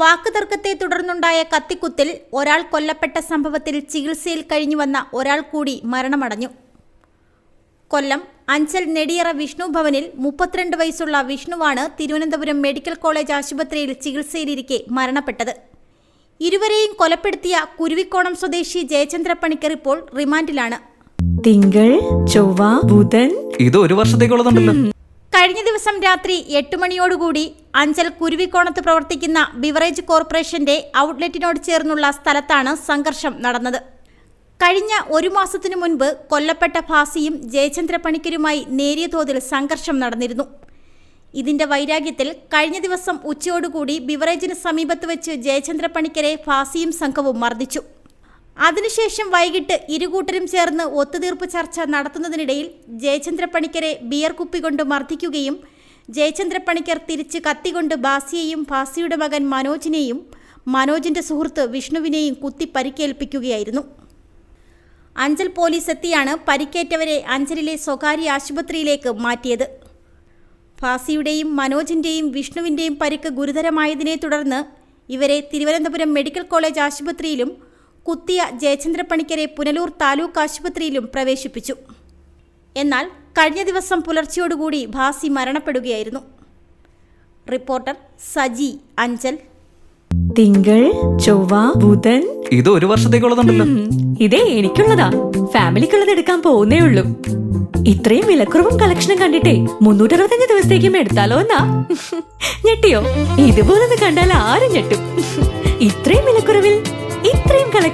വാക്കുതർക്കത്തെ തുടർന്നുണ്ടായ കത്തിക്കുത്തിൽ ഒരാൾ കൊല്ലപ്പെട്ട സംഭവത്തിൽ ചികിത്സയിൽ കഴിഞ്ഞുവന്ന ഒരാൾ കൂടി മരണമടഞ്ഞു. കൊല്ലം അഞ്ചൽ നെടിയറ വിഷ്ണു ഭവനിൽ മുപ്പത്തിരണ്ട് വയസ്സുള്ള വിഷ്ണുവാണ് തിരുവനന്തപുരം മെഡിക്കൽ കോളേജ് ആശുപത്രിയിൽ ചികിത്സയിലിരിക്കെ മരണപ്പെട്ടത്. ഇരുവരെയും കൊലപ്പെടുത്തിയ കുരുവിക്കോണം സ്വദേശി ജയചന്ദ്ര പണിക്കർ ഇപ്പോൾ റിമാൻഡിലാണ്. തിങ്കൾ ചൊവ്വ ബുധൻ. ഇത് ഒരു വർഷത്തേക്കുള്ളതുണ്ടല്ലോ. കഴിഞ്ഞ ദിവസം രാത്രി എട്ട് മണിയോടുകൂടി അഞ്ചൽ കുരുവിക്കോണത്ത് പ്രവർത്തിക്കുന്ന ബിവറേജ് കോർപ്പറേഷന്റെ ഔട്ട്ലെറ്റിനോട് ചേർന്നുള്ള സ്ഥലത്താണ് സംഘർഷം നടന്നത്. കഴിഞ്ഞ ഒരു മാസത്തിനു മുൻപ് കൊല്ലപ്പെട്ട ഭാസിയും ജയചന്ദ്ര പണിക്കരുമായി നേരിയ തോതിൽ സംഘർഷം നടന്നിരുന്നു. ഇതിന്റെ വൈരാഗ്യത്തിൽ കഴിഞ്ഞ ദിവസം ഉച്ചയോടുകൂടി ബിവറേജിന് സമീപത്ത് വെച്ച് ജയചന്ദ്ര പണിക്കരെ ഫാസിയും സംഘവും മർദ്ദിച്ചു. അതിനുശേഷം വൈകിട്ട് ഇരുകൂട്ടരും ചേർന്ന് ഒത്തുതീർപ്പ് ചർച്ച നടത്തുന്നതിനിടയിൽ ജയചന്ദ്ര പണിക്കരെ ബിയർ കുപ്പി കൊണ്ട് മർദ്ദിക്കുകയും ജയചന്ദ്ര പണിക്കർ തിരിച്ച് കത്തികൊണ്ട് ബാസിയെയും ബാസിയുടെ മകൻ മനോജിനെയും മനോജിന്റെ സുഹൃത്ത് വിഷ്ണുവിനെയും കുത്തി പരിക്കേൽപ്പിക്കുകയായിരുന്നു. അഞ്ചൽ പോലീസ് എത്തിയാണ് പരിക്കേറ്റവരെ അഞ്ചലിലെ സ്വകാര്യ ആശുപത്രിയിലേക്ക് മാറ്റിയത്. ഫാസിയുടെയും മനോജിന്റെയും വിഷ്ണുവിന്റെയും പരിക്ക് ഗുരുതരമായതിനെ തുടർന്ന് ഇവരെ തിരുവനന്തപുരം മെഡിക്കൽ കോളേജ് ആശുപത്രിയിലും കുത്തിയ ജയചന്ദ്ര പണിക്കരെ പുനലൂർ താലൂക്ക് ആശുപത്രിയിലും പ്രവേശിപ്പിച്ചു. എന്നാൽ കഴിഞ്ഞ ദിവസം പുലർച്ചയോടുകൂടി ഭാസി മരണപ്പെടുകയായിരുന്നു. റിപ്പോർട്ടർ സജി അഞ്ചൽ. തിങ്കൾ ചൊവ്വ ബുധൻ. ഇത് ഒരു വർഷത്തേക്കുള്ളതുണ്ടല്ലോ. ഇതേ എനിക്കുള്ളതാ. ഫാമിലിക്കുള്ളത് എടുക്കാൻ പോകുന്നേ ഉള്ളൂ. ഇത്രയും വിലക്കുറവും കളക്ഷനും കണ്ടിട്ടേ മുന്നൂറ്ററുപത്തഞ്ച് ദിവസത്തേക്കും എടുത്താലോ എന്നാ? ഞെട്ടിയോ? ഇതുപോലൊന്ന് കണ്ടാൽ ആരും ഞെട്ടും. ഇത്രയും വില ഇത്രയും